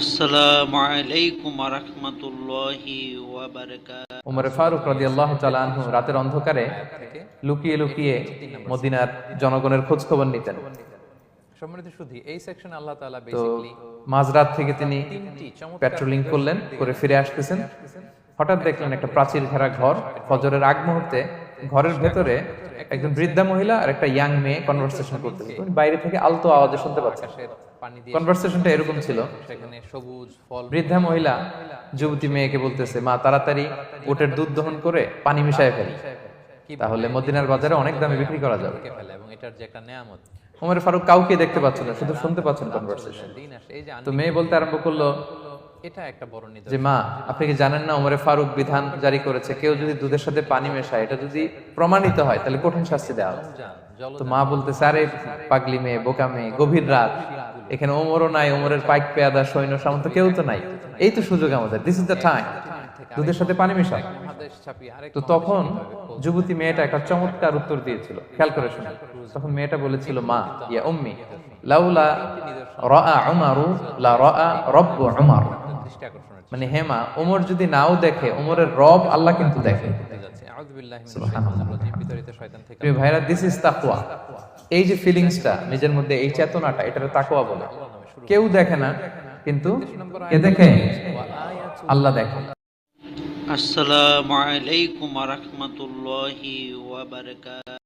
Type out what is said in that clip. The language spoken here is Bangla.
আসসালামু আলাইকুম রহমতুল্লাহি ওয়াবারাকাতুহু উমরে ফারুক রাদিয়াল্লাহু তাআলা আনহু রাতের অন্ধকারে লুকিয়ে লুকিয়ে মদিনার জনগণের খোঁজ খবর নিতেন। সম্মানিত শুধু এই সেকশন আল্লাহ তাআলা বেসিক্যালি মাঝরাত থেকে তিনি পেট্রোলিং করলেন করে ফিরে আসতেছেন। হঠাৎ দেখলেন একটা প্রাচীর ঘেরা ঘর। ফজরের আগ মুহূর্তে ঘরের ভেতরে একজন বৃদ্ধা মহিলা আর একটা ইয়াং মেয়ে কনভারসেশন করতেছে। বাইরে থেকে আলতো আওয়াজে শুনতে পাচ্ছেন। পানি দিয়ে কনভারসেশনটা এরকম ছিল। সেখানে সবুজ ফল বৃদ্ধা মহিলা যুবতী মেয়েকে বলতেছে মা তাড়াতাড়ি উটের দুধ দহন করে পানি মিশায় ফেলি। তাহলে মদিনার বাজারে অনেক দামে বিক্রি করা যাবে? এবং এটার যে একটা নেয়ামত। উমর ফারুক কাউকে দেখতে পাচ্ছেন না শুধু শুনতে পাচ্ছেন কনভারসেশন দিন আসে। এই যে তো মেয়ে বলতে আরম্ভ করল এটা একটা বড় নিদর্শন। যে মা আপনি কি জানেন না উমরে ফারুক বিধান জারি করেছে? কেউ যদি দুধের সাথে পানি মেশায় এটা যদি প্রমাণিত হয় তাহলে কঠিন শাস্তি দেওয়া হবে। তো মা বলতেছে আরে পাগলি মেয়ে বোকা মেয়ে গভীর রাত। এখানে ওমরও নাই, ওমরের পাইক, পেয়াদা, সৈন্য, সামন্ত, কেউ তো নাই। এই তো সুযোগ আমাদের দিস ইজ দ্য টাইম দুধের সাথে পানি আরেক তো তখন যুবতী মেয়েটা একটা চমৎকার উত্তর দিয়েছিল, খেয়াল করে শুনে তখন মেয়েটা বলেছিল, মা, ইয়া উম্মি, লাউলা রাআ উমারু, লা রাআ রব্বু উমার। মানে হেমা ওমর যদি নাও দেখে ওমরের রব আল্লাহ কিন্তু দেখে। প্রিয় ভাইরা দিস ইজ তাকওয়া এই যে ফিলিংসটা নিজের মধ্যে এই চেতনাটা এটা তাকোয়া বলে। কেউ দেখে না, কিন্তু কে দেখে আল্লাহ দেখে। আসসালামু আলাইকুম ওয়া রাহমাতুল্লাহি ওয়া ওয়াবারাকাতুহু